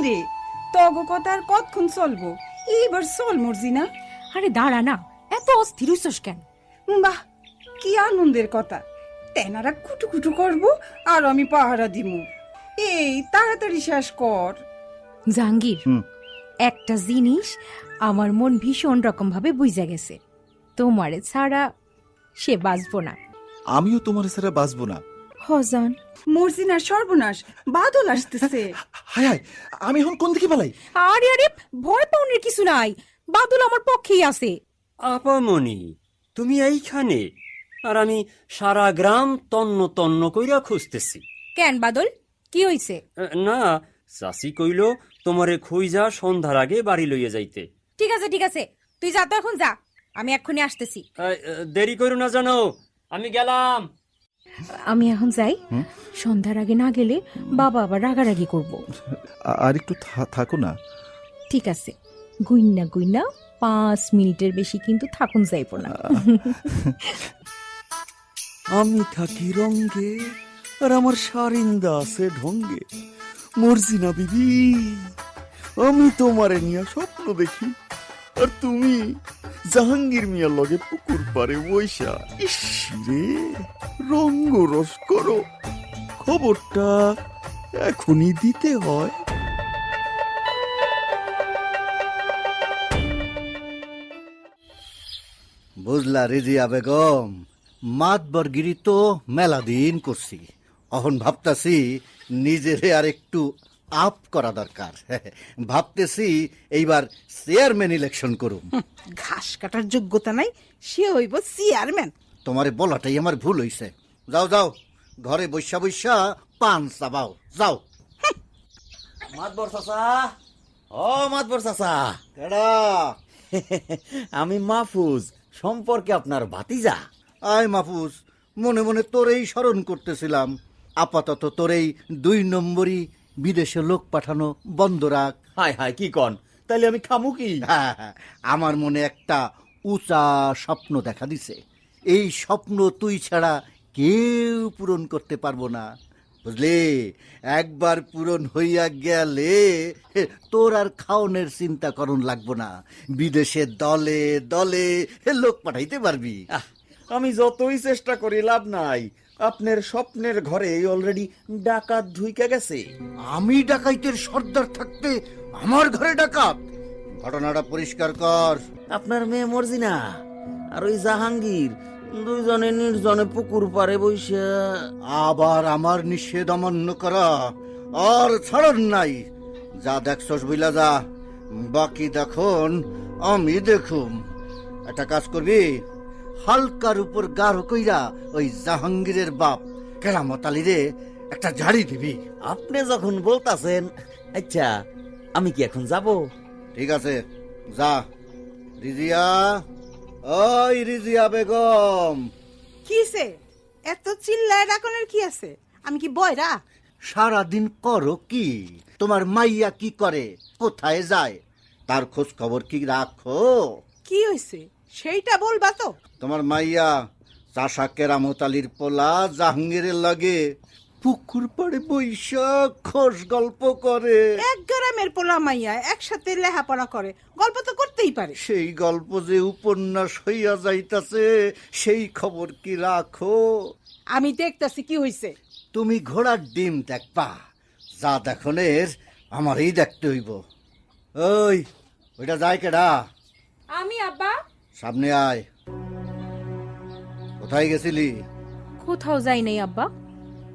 রে? তগ কথা আর কতক্ষণ চলবো? এইবার চল মর্জি না। আরে দাঁড়া না এত অস্থির হইছস কেন? বাহ কি আনন্দের কথা। তেনারা কুটু কুটু করব আর আমি পাহারা দিমু। এই তাড়াতাড়ি শেষ কর। জাহাঙ্গীর হুম। একটা জিনিস আমার মন ভীষণ রকম ভাবে বুঝা গেছে। তোমারে ছাড়া সে বাঁচবো না। আমিও তোমার ছাড়া বাঁচবো না। হজান। মর্জিনার সর্বনাশ বাদল আসতেছে। হায় হায় আমি এখন কোন দিকে পালাই? আরে আরে ভয় পাওনের কিছু নাই। বাদল আমার পক্ষেই আছে। আপামনি তুমি এইখানে আর আমি সারা গ্রাম তন্ন তন্ন কইরা খুঁজতেছি। কেন বাদল? কি হইছে? না চাষি কইল তোমারে খুইজা সন্ধ্যার আগে বাড়ি লইয়া যাইতে। ঠিক আছে ঠিক আছে। তুই যা তো এখন যা আমি এক্ষুনি আসতেছি। দেরি করো না জানো আমি গেলাম। আমি এখন যাই। সন্ধ্যার আগে না গেলে বাবা আবার রাগারাগি করব। আর একটু থা- থাকো না। ঠিক আছে। গুইন্না গুইন্না পাঁচ মিনিটের বেশি কিন্তু থাকুন যাইব না। আমি থাকি রঙ্গে আর আমার সারিন্দা আছে ঢঙ্গে। মর্জিনা বিবি আমি তোমারে নিয়ে স্বপ্ন দেখি আর তুমি? জাহাঙ্গীর মিয়ার লগে পুকুর পারে বৈশা ইস রে, রঙ্গ রস করো। খবরটা এখনই দিতে হয়। বুঝলা রিজিয়া বেগম, মাতবরগিরি তো মেলা দিন করছি। অহন ভাবতাছি নিজেরে আর একটু আপ করা দরকার। ভাবতেছি এইবার চেয়ারম্যান ইলেকশন করুম। ঘাস কাটার যোগ্যতা নাই সে হইব চেয়ারম্যান। তোমারে বলাটাই আমার ভুল হইছে। যাও যাও ঘরে বৈশা বৈশা পান চাবাও। যাও। মাতবর চাচা। ও মাতবর চাচা। কেডা? আমি মাহফুজ সম্পর্কে আপনার ভাতিজা। আয় মাহফুজ মনে মনে তোরেই স্মরণ করতেছিলাম। আপাতত তোরেই দুই নম্বরই বিদেশে লোক পাঠানো বন্ধ রাখ। হায় হায় কি কন? তাইলে আমি খামু কি? হ্যাঁ, হ্যাঁ, আমার মনে একটা উঁচা স্বপ্ন দেখা দিছে। এই স্বপ্ন তুই ছাড়া কেউ পূরণ করতে পারব না। বুঝলি? একবার পূরণ হইয়া গেলে হে, তোর আর খাওনের চিন্তা করণ লাগবো না। বিদেশে দলে দলে হে, লোক পাঠাইতে পারবি। আহ, আমি যতই চেষ্টা করি লাভ নাই। আপনার স্বপ্নের ঘরে অলরেডি ডাকাত ঢুইকে গেছে। আমি ডাকাইতের সর্দার থাকতে আমার ঘরে ডাকাত। ঘটনাটা পরিষ্কার কর। আপনার মেয়ে মর্জিনা আর ওই জাহাঙ্গীর দুইজনে নির্জনে পুকুর পারে বইসা। আবার আমার নিষেধ অমান্য করা আর ছাড়ন নাই। যা দেখছস বুইলা যা বাকি দেখুন আমি দেখুম। একটা কাজ করবি? হালকার উপর গাঢ় কইরা ওই জাহাঙ্গীরের বাপ কেরামত আলী রে একটা ঝাড়ি দিবি। আপনি যখন বলতাছেন আচ্ছা আমি কি এখন যাব? ঠিক আছে যা। রিজিয়া ওই রিজিয়া বেগম। কিসে এত চিল্লায় ডাকনের কি আছে? আমি কি বয়রা? সারাদিন করো কি? তোমার মাইয়া কি করে? কোথায় যায়? তার খোঁজ খবর কি রাখো? কি হয়েছে সেইটা বলবা তো। তোমার মাইয়া চাষা কেরামত আলীর পোলা জাহাঙ্গীরের লাগে পুকুর পাড়ে বৈশাখ খোশ গল্প করে। এক গ্রামের পোলা মাইয়া একসাথে লেহাপড়া করে গল্প তো করতেই পারে। সেই গল্প যে উপন্যাস হইয়া যাইতাছে সেই খবর কি রাখো? আমি দেখতাছি কি হয়েছে তুমি ঘোড়ার ডিম দেখবা যা দেখনের আমারই দেখতে হইব। ওই ওইটা যায় কেডা? আমি আব্বা? সামনে আয়। কোথায় গেছিলি? কোথাও যাই নাই আব্বা।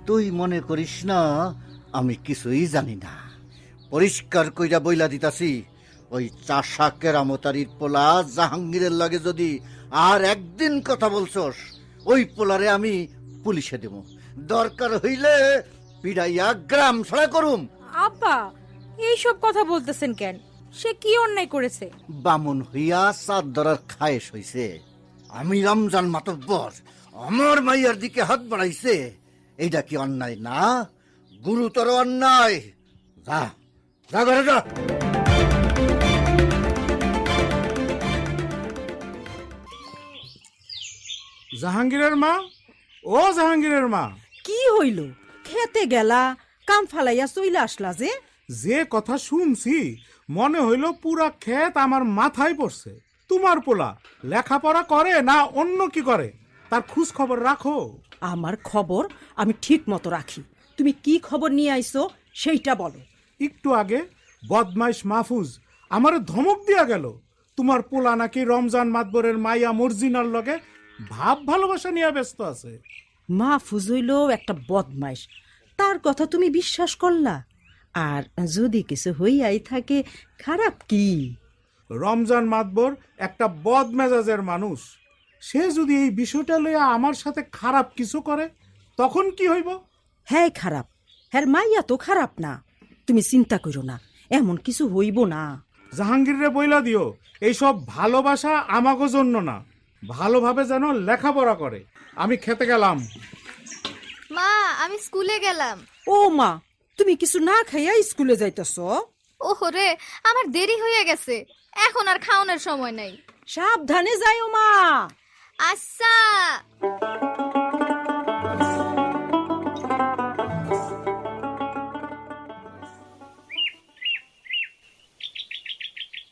তুই মনে করিস না আমি কিছুই জানি না। পরিষ্কার কইরা বইলা দিতাছি ওই চাষা কেরামতারির পোলা জাহাঙ্গীরের লাগে যদি আর একদিন কথা বলছস ওই পোলারে আমি পুলিশে দেব। দরকার হইলে পিড়াইয়া গ্রাম ছাড়া করুম। আব্বা এইসব কথা বলতেছেন কেন? সে কি অন্যায় করেছে? বামুন হইয়া চাঁদ ধরার খায়েশ হইছে। আমি রমজান মাতব্বর আমার মাইয়ার দিকে হাত বাড়াইছে। এইটা কি অন্যায়? না গুরুতর অন্যায়। যা যা ঘরে যা। জাহাঙ্গীরের মা? ও জাহাঙ্গীরের মা। কি হইল? খেতে গেলা কাম ফালাইয়া চইলা আসলা যে? যে কথা শুনছি মনে হইল পুরা ক্ষেত আমার মাথায় পড়ছে। তোমার পোলা লেখাপড়া করে না অন্য কি করে? তার খোঁজ খবর রাখো। আমার খবর আমি ঠিক মতো রাখি। তুমি কি খবর নিয়ে আইছো সেইটা বলো। একটু আগে বদমাইশ মাহফুজ আমার ধমক দিয়া গেল। তোমার পোলা নাকি রমজান মাতবরের মাইয়া মর্জিনার লগে ভাব ভালোবাসা নিয়ে ব্যস্ত আছে। মাহফুজ ফুজইল একটা বদমাইশ। তার কথা তুমি বিশ্বাস করলা? আর যদি কিছু হইয়াই থাকে খারাপ কি? রমজান মাতবর একটা বদ মেজাজের মানুষ। সে যদি এই বিষয়টা লইয়া আমার সাথে খারাপ কিছু করে তখন কি হইব? হ্যাঁ খারাপ। হ্যাঁ মাইয়া তো খারাপ না। তুমি চিন্তা করো না এমন কিছু হইব না। জাহাঙ্গীররে বইলা দিও এইসব ভালোবাসা আমাগো জন্য না। ভালোভাবে যেন লেখাপড়া করে। আমি খেতে গেলাম। মা আমি স্কুলে গেলাম। ও মা তুমি কিছু না খাইয়া স্কুলে যাইতেছ? ওহো রে আমার দেরি হয়ে গেছে। এখন আর খাওয়ানোর সময় নাই। সাবধানে যাইও মা। আচ্ছা।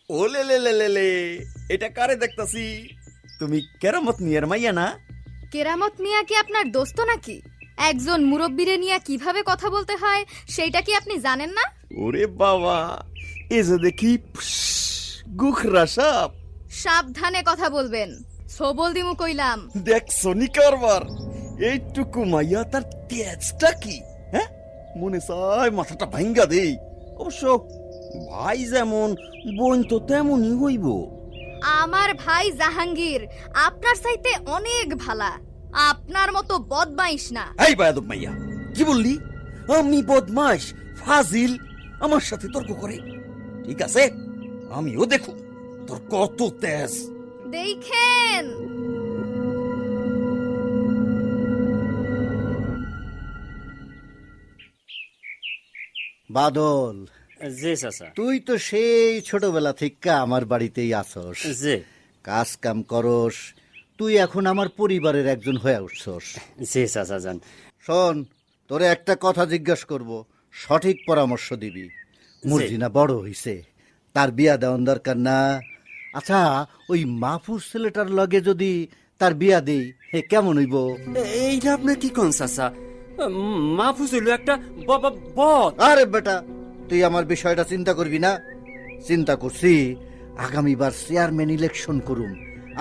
ও লে লে লে লে লে এটা কারে দেখতাছি? তুমি কেরামত নিয়ার মাইয়া না? কেরামত মিয়া কি আপনার দোস্ত নাকি? একজন মুরব্বীরে নিয়ে কীভাবে কথা বলতে হয় সেইটা কি আপনি জানেন না? ওরে বাবা এ যে দেখি গুখরা সাপ। সাবধানে কথা বলবেন সবল দিমু কইলাম। দেখছ নি কারবার এইটুকু মাইয়া তার তেজটা কি হ্যাঁ? মনে চায় মাথাটা ভাঙ্গা দেই। অবশ্য ভাই যেমন বোন তো তেমনই হইব। আমার ভাই জাহাঙ্গীর আপনার চাইতে অনেক ভালা। আপনার মতো বদমাইশ না। এই বায়াদব মাইয়া কি বললি? আমি বদমাস ফাজিল আমার সাথে তর্ক করে। ঠিক আছে? আমিও দেখো তোর কত তেজ। দেখেন। বাদল জি চাচা। তুই তো সেই ছোটবেলা থেকে আমার বাড়িতেই আসস। জি। কাজ কাম করস তুই এখন আমার পরিবারের একজন হয়ে উঠছস। জি চাচা যান শোন তোরে একটা কথা জিজ্ঞাসা করব। সঠিক পরামর্শ দিবি। মুরজিনা বড় হইছে। তার বিয়া দেওয়ান দরকার না। আচ্ছা ওই মাহফুজ ছেলেটার লগে যদি তার বিয়া দেই হে কেমন হইব? এইটা আপনার কি কোন চাচা? মাহফুজ হইল একটা বদ। আরে বেটা তুই আমার বিষয়টা চিন্তা করবি না। চিন্তা করছি আগামীবার চেয়ারম্যান ইলেকশন করুম।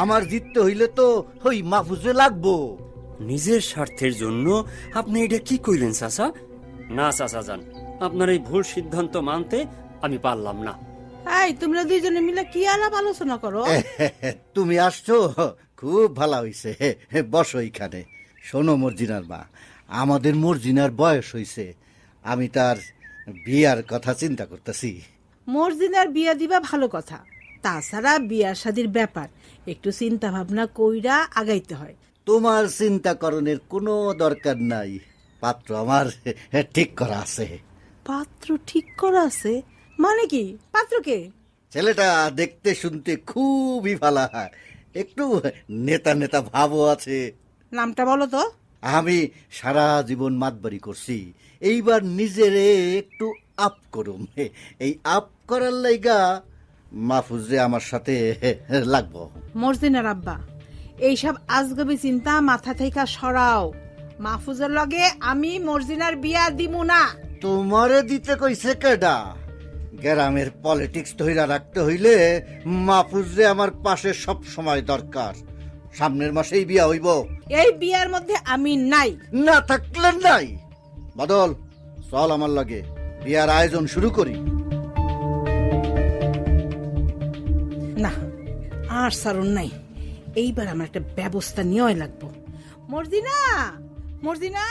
আমার জিততে হইলে তো ওই মাহফুজে লাগবো। নিজের স্বার্থের জন্য আপনি এটা কি কইলেন চাচা? না চাচা যান আপনার এই ভুল সিদ্ধান্ত মানতে আমি পারলাম না। এই তোমরা দুইজনে মিলে কি আলাপ আলোচনা করো? তুমি আসছো? খুব ভালো হইছে। বসো এখানে শোনো মর্জিনার মা আমাদের মর্জিনার বয়স হইছে। আমি তার বিয়ার কথা চিন্তা করতেছি। মর্জিনার বিয়া দিবা ভালো কথা। তাছাড়া বিয়ার শাদির ব্যাপার একটু চিন্তা ভাবনা কইরা আগাইতে হয়। তোমার চিন্তা করণের কোনো দরকার নাই। পাত্র আমার ঠিক করা আছে। পাত্র ঠিক করা আছে? মানে কি? পাত্রকে ছেলেটা দেখতে শুনতে খুবই ভালো হয় একটু নেতা নেতা ভাবও আছে। নামটা বলো তো। আমি সারা জীবন মাতবাড়ি করছি। এইবার নিজেরে একটু আপ করুম। এই আপ করার লাইগা মাহফুজে আমার সাথে লাগবো। মর্জিনার আব্বা এইসব আজগবি চিন্তা মাথা থেকে সরাও। মাহফুজের লগে আমি মর্জিনার বিয়া দিমু না। তোমারে দিতে কইছে কেডা? গ্রামের পলিটিক্স ধইরা রাখতে হইলে মাহফুজে আমার পাশে সব সময় দরকার। সামনের মাসেই বিয়া হইব। এই বিয়ার মধ্যে আমি নাই। না থাকলে নাই। বদল চল আমার লাগে। বিয়ার আয়োজন শুরু করি। আর সারণ নাই। এইবার আমার একটা ব্যবস্থা নেওয়াই লাগবো। মর্জিনা! মর্জিনা!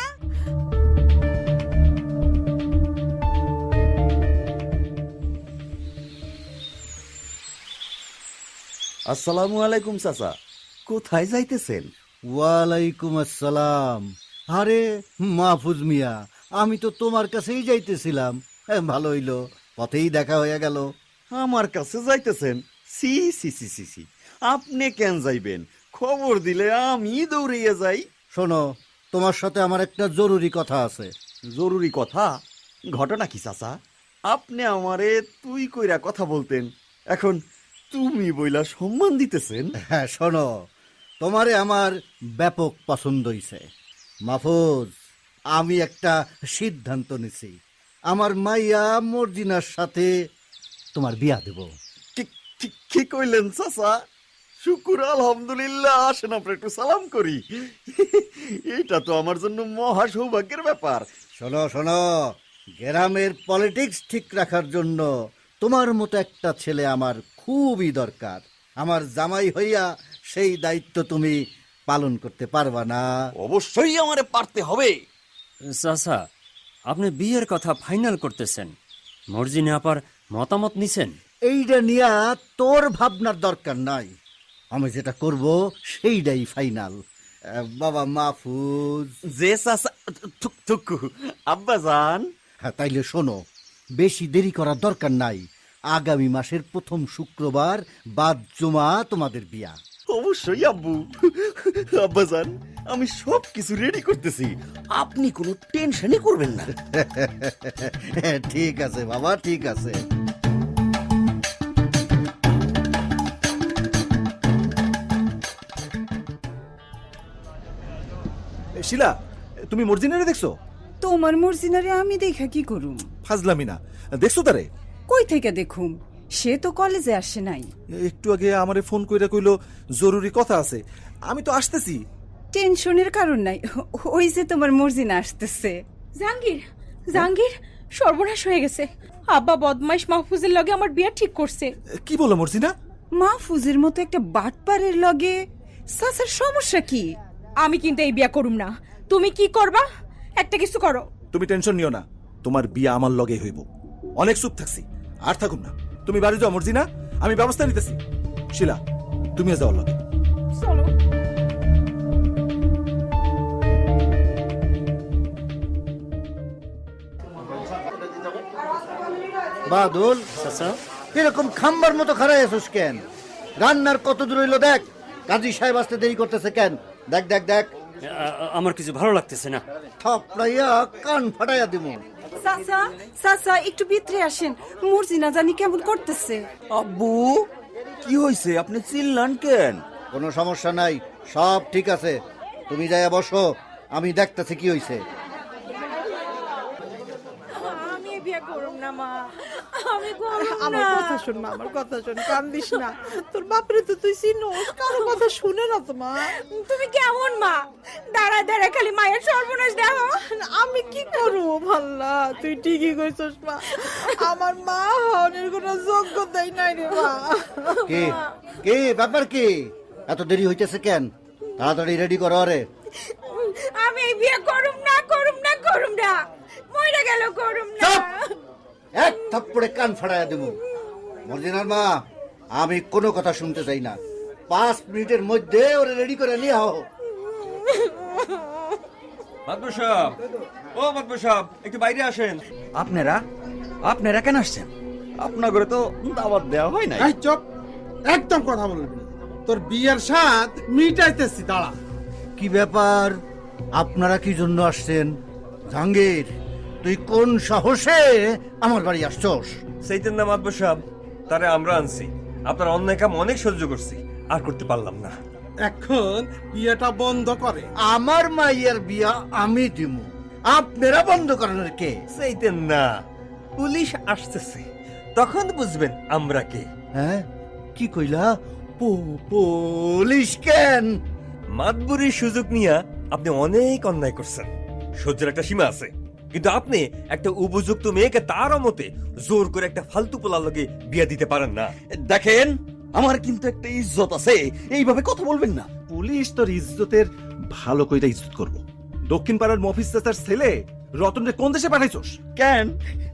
আসসালামু আলাইকুম চাচা। কোথায় যাইতেছেন? ওয়ালাইকুম আসসালাম। আরে মাহফুজ মিয়া আমি তো তোমার কাছেই যাইতেছিলাম। হ্যাঁ, ভালো হইল পথেই দেখা হয়ে গেল। আমার কাছে যাইতেছেন? সি সি সি সি সি। আপনি কেন যাইবেন? খবর দিলে আমি দৌড়িয়ে যাই। শোনো তোমার সাথে আমার একটা জরুরি কথা আছে। জরুরি কথা? ঘটনা কি চাচা? আপনি আমারে তুই কইরা কথা বলতেন। এখন তুমি বইলা সম্মান দিতেছেন। হ্যাঁ শোনো তোমারে আমার ব্যাপক পছন্দ হইছে। মাহফুজ আমি একটা সিদ্ধান্ত নিছি। আমার মাইয়া মর্জিনার সাথে তোমার বিয়া দেব। কি- কইলেন চাচা? শুকুর আলহামদুলিল্লাহ। আসেন আমরা একটু সালাম করি। এটা তো আমার জন্য মহা সৌভাগ্যের ব্যাপার। শোনো শোনো গ্রামের পলিটিক্স ঠিক রাখার জন্য তোমার মতো একটা ছেলে আমার খুবই দরকার। আমার জামাই হইয়া সেই দায়িত্ব তুমি পালন করতে পারবা না। অবশ্যই আমারে পারতে হবে। চাচা আপনি বিয়ের কথা ফাইনাল করতেছেন। মর্জিনে আপার মতামত নিছেন? এইটা নিয়া তোর ভাবনার দরকার নাই। আমি যেটা করব সেইটাই ফাইনাল বাবা মাহফুজ। যে চাচা থুক- আব্বা যান হ্যাঁ তাইলে শোনো বেশি দেরি করার দরকার নাই। আগামী মাসের প্রথম শুক্রবার বাদ জমা তোমাদের বিয়া। অবশ্যই আব্বু। আব্বা যান আমি সব কিছু রেডি করতেছি। আপনি কোনো টেনশনই করবেন না। ঠিক আছে বাবা ঠিক আছে। শিলা তুমি মর্জিনারে দেখছ? তোমার মর্জিনারে আমি দেখা কি করুম? ফাজলামি না। দেখছ তারে? কই থেকে দেখুম? সে তো কলেজে আসে নাই। একটু আগে আমারে ফোন কইরা কইলো জরুরি কথা আছে। আমি তো আসতেছি। টেনশনের কারণ নাই। ওই যে তোমার মর্জিনা আসতেছে। জাহাঙ্গীর জাহাঙ্গীর সর্বনাশ হয়ে গেছে। আব্বা বদমাইশ মাহফুজের লগে আমার বিয়া ঠিক করছে। কি বলো মর্জিনা? মাহফুজের মতো একটা বাটপারের লগে? সাসার সমস্যা কি? আমি কিন্তু এই বিয়া করুম না। তুমি কি করবা? একটা কিছু করো। তুমি টেনশন নিও না। তোমার বিয়া আমার লগে হইব। অনেক সুখ থাকছি। আর থাকুম না। তুমি বাড়ি যাও মর্জিনা আমি ব্যবস্থা নিতেছি। শিলা তুমিও যাও লগে। চলো। বাদল এরকম খাম্বার মতো খাড়াই আছিস কেন? রান্নার কত দূর হইল দেখ? কাজী সাহেব আসতে দেরি করতেছে কেন? দেখ দেখ দেখ। আমার কিছু ভালো লাগতেছে না। থাপড়াইয়া কান ফাটাইয়া দিব। সাসা সাসা একটু ভিতরে আসেন। মর্জিনা জানি কেমন করতেছে। আব্বু কি হইছে? আপনি চিল্লান কেন? কোনো সমস্যা নাই সব ঠিক আছে। তুমি যাইয়া বসো আমি দেখতেছি কি হইছে আমি এই বিয়া করুম না মা। আমি করুম আমার কথা শোন মা আমার কথা শোন কান্দিস না। তোর বাপরে তো তুই চিনোস কারও কথা শুনে না তো মা। তুমি কেমন মা? দাঁড়া দাঁড়া খালি মায়ের সর্বনাশ দেখো। আমি কি করব ভাল্লা? তুই ঠিকই কইছস মা। আমার মা হওয়ার কোনো যোগ্যতাই নাই রে মা। কে? কে? ব্যাপার কি? এত দেরি হইতেছে কেন? তাড়াতাড়ি রেডি করো রে আমি এই বিয়ে করুম না করুম না করুম না। মরে গেল করুম না। চুপ! এক থাপ্পড়ে কান ফাড়াইয়া দেব। মর্জিনার মা আমি কোনো কথা শুনতে চাই না। পাঁচ মিনিটের মধ্যে ওরে রেডি করে নিয়ে আও। মাদবর ও মাদবর একটু বাইরে আসেন। আপনারা? আপনারা কেন আসছেন? আপনার ঘরে তো দাওয়াত দেওয়া হয় নাই। এই চপ! একদম কথা বলবি তোর বিয়ের স্বাদ মিটাইতেছি দাঁড়া। কি ব্যাপার? আপনারা কি জন্য আসছেন? জাহাঙ্গীর! তুই কোন সাহসে আমার বাড়ি আসছস? সেইতেন না মাদবর সাহেব তারে আমরা আনছি। আপনার অন্যায় কাম অনেক সহ্য করছি আর করতে পারলাম না। এখন বিয়েটা বন্ধ করে। আমার মাইয়ের বিয়া আমি দিমু আপনারা বন্ধ করানোর কে? সেইতেন না পুলিশ আসতেছে। তখন বুঝবেন আমরা কে। হ্যাঁ? কি কইলা? পুলিশ কেন? মাতবুরির সুযোগ নিয়ে আপনি অনেক অন্যায় করছেন। সহ্যের একটা সীমা আছে। কিন্তু আপনি একটা উপযুক্ত মেয়েকে তার মতে জোর করে একটা ফালতু পোলার লগে বিয়া দিতে পারেন না। দেখেন আমার কিন্তু একটা ইজ্জত আছে। এইভাবে কথা বলবেন না। পুলিশ তোর ইজ্জতের ভালো কইরা ইজ্জত করব। দক্ষিণ পাড়ার মফিস চাচার ছেলে রতনরে কোন দেশে পাঠাইছস? কেন?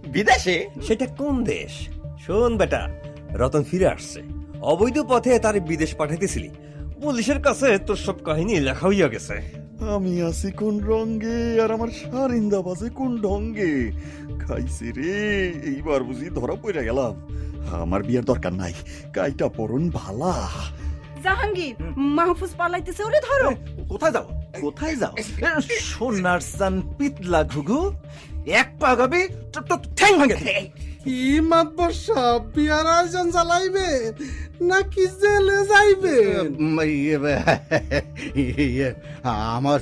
বিদেশে? সেটা কোন দেশ? শোন বেটা রতন ফিরে আসছে। অবৈধ পথে তার বিদেশ পাঠাইতেছিলি। পুলিশের কাছে তোর সব কাহিনী লেখা হইয়া গেছে। আমি আছি কোন রঙ্গে আর আমার সারিন্দা বাজে কোন ঢঙ্গে? খাইছে রে এইবার বুঝি ধরা পড়ে গেলাম। আমার বিয়ের দরকার নাই কাইটা পরন ভালা। জাহাঙ্গীর মাহফুজ পালাইতেছে ওরে ধরো। কোথায় যাও? কোথায় যাও? সোনার সান পিতলা ঘুঘু এক পা গাবি ঠ্যাং ভাঙে। কি মাতবর সব বিয়ার আয়োজন চালাইবে? নাকি জেলে যাইবেন? উম, ইয়ে, ইয়ে, আমার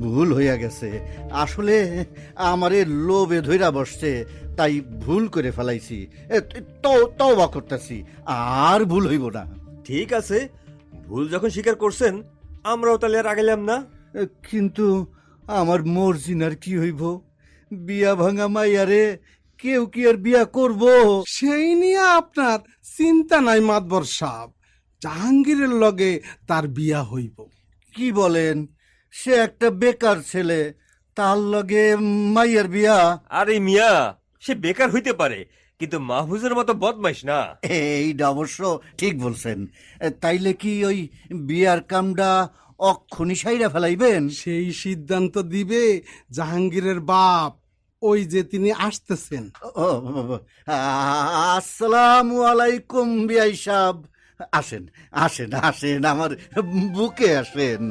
ভুল হইয়া গেছে। আসলে আমারে লোভে ধইরা বসছে তাই ভুল করে ফেলাইছি। এ, তো তওবা করতেছি আর ভুল হইব না। ঠিক আছে ভুল যখন স্বীকার করছেন আমরাও তাহলে আর আগাইলাম না। কিন্তু আমার মর্জিনার কি হইব? বিয়া ভাঙা মাইয়ারে কেউ কি আর বিয়া করব? সেই নিয়ে আপনার চিন্তা নাই মাতবর সাহ জাহাঙ্গীরের লগে তার বিয়া হইব। কি বলেন? সে একটা বেকার ছেলে তার লগে মাইয়ার বিয়া। আরে মিয়া সে বেকার হইতে পারে কিন্তু মাহফুজের মতো বদমাইশ না। এইটা অবশ্য ঠিক বলছেন। তাইলে কি ওই বিয়ার কামডা অক্ষণি সাইরা ফেলাইবেন? সেই সিদ্ধান্ত দিবে জাহাঙ্গীরের বাপ। ওই যে তিনি আসতেছেন। ও, আসসালামু আলাইকুম বিয়াই সাহ আসেন আসেন আসেন আমার বুকে আসেন।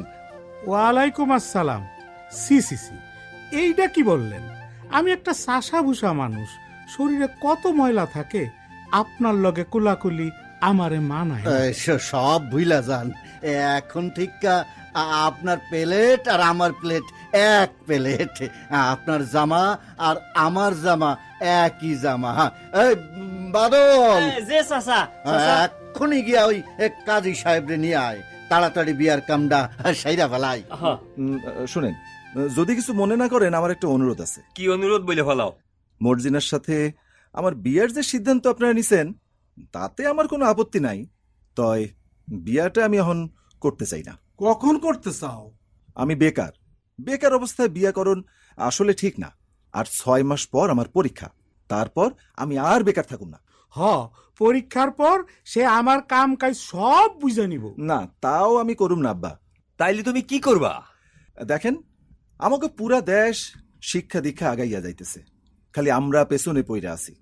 ওয়ালাইকুম আসসালাম। সি সি সি। এইটা কি বললেন? আমি একটা সাসা মানুষ। শরীরে কত ময়লা থাকে আপনার লগে কুলাকুলি আমারে মানায় সব ভুইলা যান। এখন ঠিক আপনার প্লেট আর আমার প্লেট। এক প্লেট। আপনার জামা আর আমার জামা একই জামা। এই, বাদল। যে চাচা এক্ষুনি গিয়া ওই কাজী সাহেবরে নিয়ে আয়। তাড়াতাড়ি বিয়ার কামডা সাইরা ফেলাই। শুনেন যদি কিছু মনে না করেন আমার একটা অনুরোধ আছে। কি অনুরোধ বলে ফেলাও? মর্জিনার সাথে আমার বিয়ার যে সিদ্ধান্ত আপনারা নিছেন তাতে আমার কোনো আপত্তি নাই। তয় বিয়াটা আমি এখন করতে চাই না। কখন করতে চাও? আমি বেকার। বেকার অবস্থায় বিয়া করণ আসলে ঠিক না। আর ছয় মাস পর আমার পরীক্ষা। তারপর আমি আর বেকার থাকুম না। হ পরীক্ষার পর সে আমার কাম কাজ সব বুঝে নিব। না তাও আমি করুম না আব্বা। তাইলে তুমি কি করবা? দেখেন আমাকে পুরা দেশ শিক্ষা দীক্ষা আগাইয়া যাইতেছে। খালি আমরা পেছনে পইরা আছি।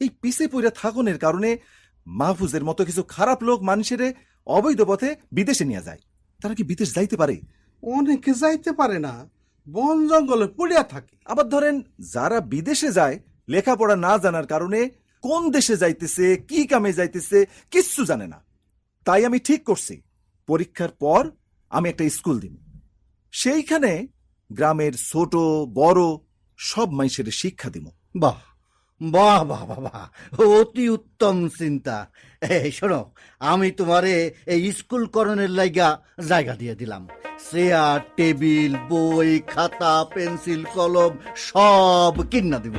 এই পিছে পইরা থাকনের কারণে মাহফুজের মতো কিছু খারাপ লোক মানুষের অবৈধ পথে বিদেশে নিয়ে যায়। তারা কি বিদেশ যাইতে পারে? অনেকে যাইতে পারে না বন জঙ্গলে পড়িয়া থাকে। আবার ধরেন যারা বিদেশে যায় লেখাপড়া না জানার কারণে কোন দেশে যাইতেছে কি কামে যাইতেছে কিচ্ছু জানে না। তাই আমি ঠিক করছি পরীক্ষার পর আমি একটা স্কুল দিব। সেইখানে গ্রামের ছোট বড় সব মানুষের শিক্ষা দিব। বাহ বাহ বাহ বাহ বাহ অতি উত্তম চিন্তা। এই শোনো আমি তোমারে এই স্কুলকরণের লাইগা জায়গা দিয়ে দিলাম। চেয়ার টেবিল বই খাতা পেন্সিল কলম সব কিনা দিব।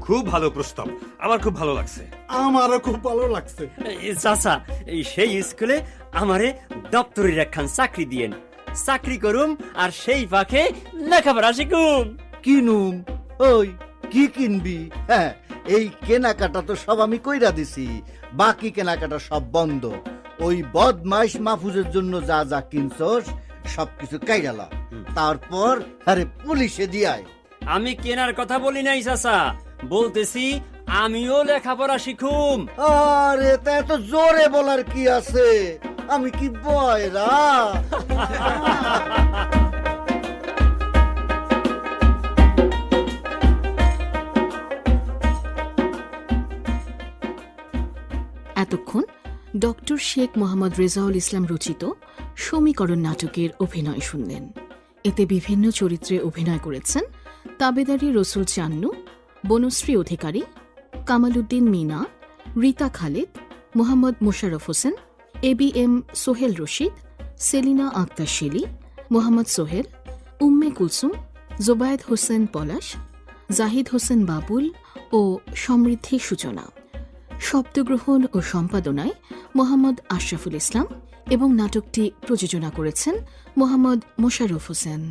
খুব ভালো প্রস্তাব। আমার খুব ভালো লাগছে। আমারও খুব ভালো লাগছে। চাচা এই সেই স্কুলে আমারে দপ্তরের একখান চাকরি দিয়েন। চাকরি করুম আর সেই পাখে লেখাপড়া শিখুম। কিনুম? ওই কি কিনবি? হ্যাঁ এই কেনাকাটা তো সব আমি কইরা দিছি। বাকি কেনাকাটা সব বন্ধ। ওই বদমাইশ মাহফুজের জন্য যা যা কিনছস সবকিছু কাইরালা তারপর আরে পুলিশে দিয়ায় আমি কেনার কথা বলি নাই চাচা। বলতেছি আমিও লেখাপড়া শিখুম। আরে তা এত জোরে বলার কি আছে? আমি কি বয়রা? এতক্ষণ ডক্টর শেখ মোহাম্মদ রেজাউল ইসলাম রচিত সমীকরণ নাটকের অভিনয় শুনলেন। এতে বিভিন্ন চরিত্রে অভিনয় করেছেন তাবেদারি Rasul Channu, Banashree Adhikari Kamal Uddin Mina, Rita Khaled, Mohammad Mosharraf Hossain, A B M Sohel Rashid, Selina Akter Shelly, Mohammad Sohel, Umme Kulsum, Zobayed Hossain Palash, Zahid Hossain Babul ও সমৃদ্ধি সূচনা। শব্দগ্রহণ ও সম্পাদনায় মোহাম্মদ আশরাফুল ইসলাম এবং নাটকটি প্রযোজনা করেছেন মোহাম্মদ মোশাররফ হোসেন।